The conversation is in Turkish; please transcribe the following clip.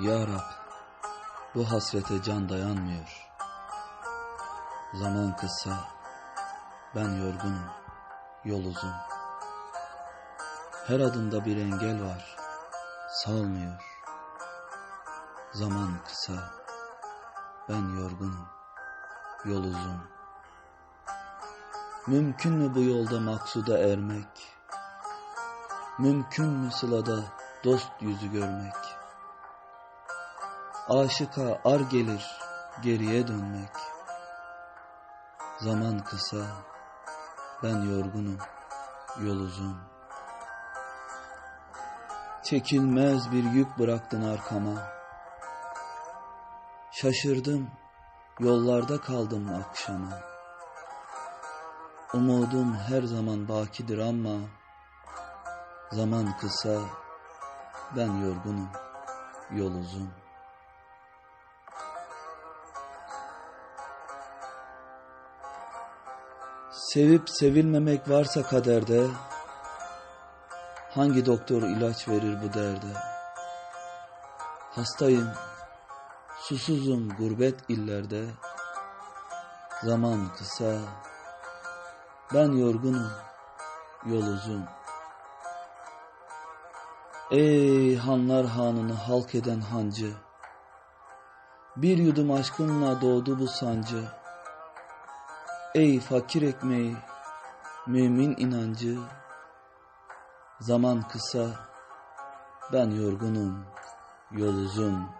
Ya Rab, bu hasrete can dayanmıyor. Zaman kısa, ben yorgunum, yol uzun. Her adımda bir engel var, salmıyor. Zaman kısa, ben yorgunum, yol uzun. Mümkün mü bu yolda maksuda ermek? Mümkün mü sılada dost yüzü görmek? Aşıka ar gelir geriye dönmek. Zaman kısa, ben yorgunum, yol uzun. Çekilmez bir yük bıraktın arkama. Şaşırdım, yollarda kaldım akşama. Umudum her zaman bakidir ama zaman kısa, ben yorgunum, yol uzun. Sevip sevilmemek varsa kaderde, hangi doktor ilaç verir bu derde? Hastayım, susuzum gurbet illerde, zaman kısa, ben yorgunum, yol uzun. Ey hanlar hanını halk eden hancı, bir yudum aşkınla doğdu bu sancı. Ey fakir ekmeği, mümin inancı, zaman kısa, ben yorgunum, yol uzun.